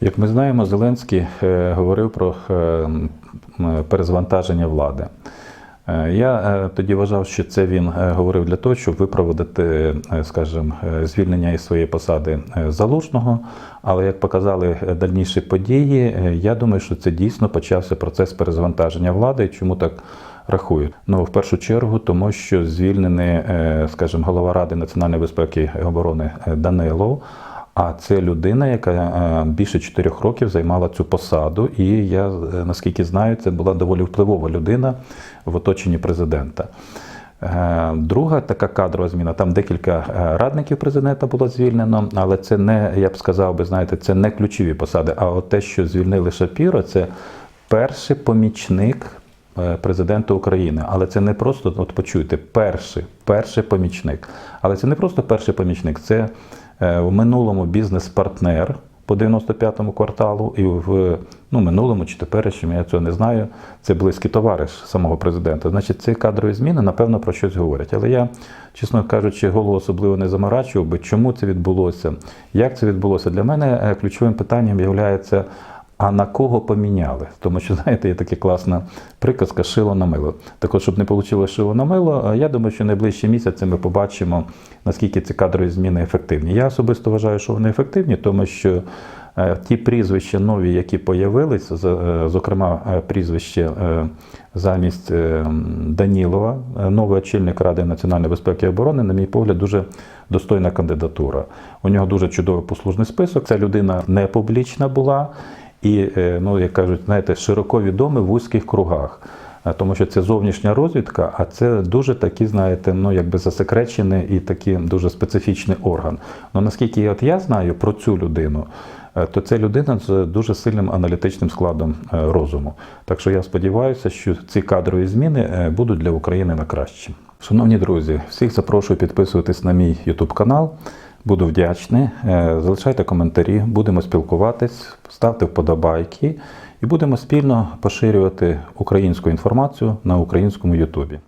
Як ми знаємо, Зеленський е, говорив про е, перезвантаження влади. Е, Я тоді вважав, що це він говорив для того, щоб виправдати, е, скажімо, звільнення із своєї посади залужного. Але як показали дальніші події, я думаю, що це дійсно почався процес перезвантаження влади. І Чому так рахую? Ну, в першу чергу, тому що звільнений, скажімо, голова Ради національної безпеки і оборони Данилов. А це людина, яка е, більше чотирьох років займала цю посаду, і я е, наскільки знаю, це була доволі впливова людина в оточенні президента. Е, Друга така кадрова зміна. Там декілька радників президента було звільнено, але це не, я б сказав би, знаєте, це не ключові посади. А от те, що звільнили Шапіро, це перший помічник президента України. Але це не просто, от почуйте, перший, перший помічник. Але це не просто перший помічник, це в минулому бізнес-партнер по 95-му кварталу, і в ну, минулому чи теперішньому, я цього не знаю, це близький товариш самого президента. Значить, ці кадрові зміни, напевно, про щось говорять. Але я, чесно кажучи, голову особливо не заморачував би, чому це відбулося, як це відбулося. Для мене е, ключовим питанням є а на кого поміняли? Тому що, знаєте, є така класна приказка шило на мило. Так от, щоб не вийшло шило на мило, я думаю, що найближчі місяці ми побачимо, наскільки ці кадрові зміни ефективні. Я особисто вважаю, що вони ефективні, тому що е, ті прізвища нові, які появились, з- е, зокрема е, прізвище замість Данілова, новий очільник Ради національної безпеки і оборони, на мій погляд, дуже достойна кандидатура. У нього дуже чудовий послужний список. Ця людина не публічна була і, е, ну, як кажуть, знаєте, широко відомий в вузьких кругах. Тому що це зовнішня розвідка, а це дуже такий, знаєте, ну якби засекречений і такий дуже специфічний орган. Ну наскільки от я знаю про цю людину, е, то це людина з дуже сильним аналітичним складом е, розуму. Так що я сподіваюся, що ці кадрові зміни будуть для України на краще. Шановні друзі, всіх запрошую підписуватись на мій YouTube канал. Буду вдячний. Е, Залишайте коментарі, будемо спілкуватись, ставте вподобайки і будемо спільно поширювати українську інформацію на українському Ютубі.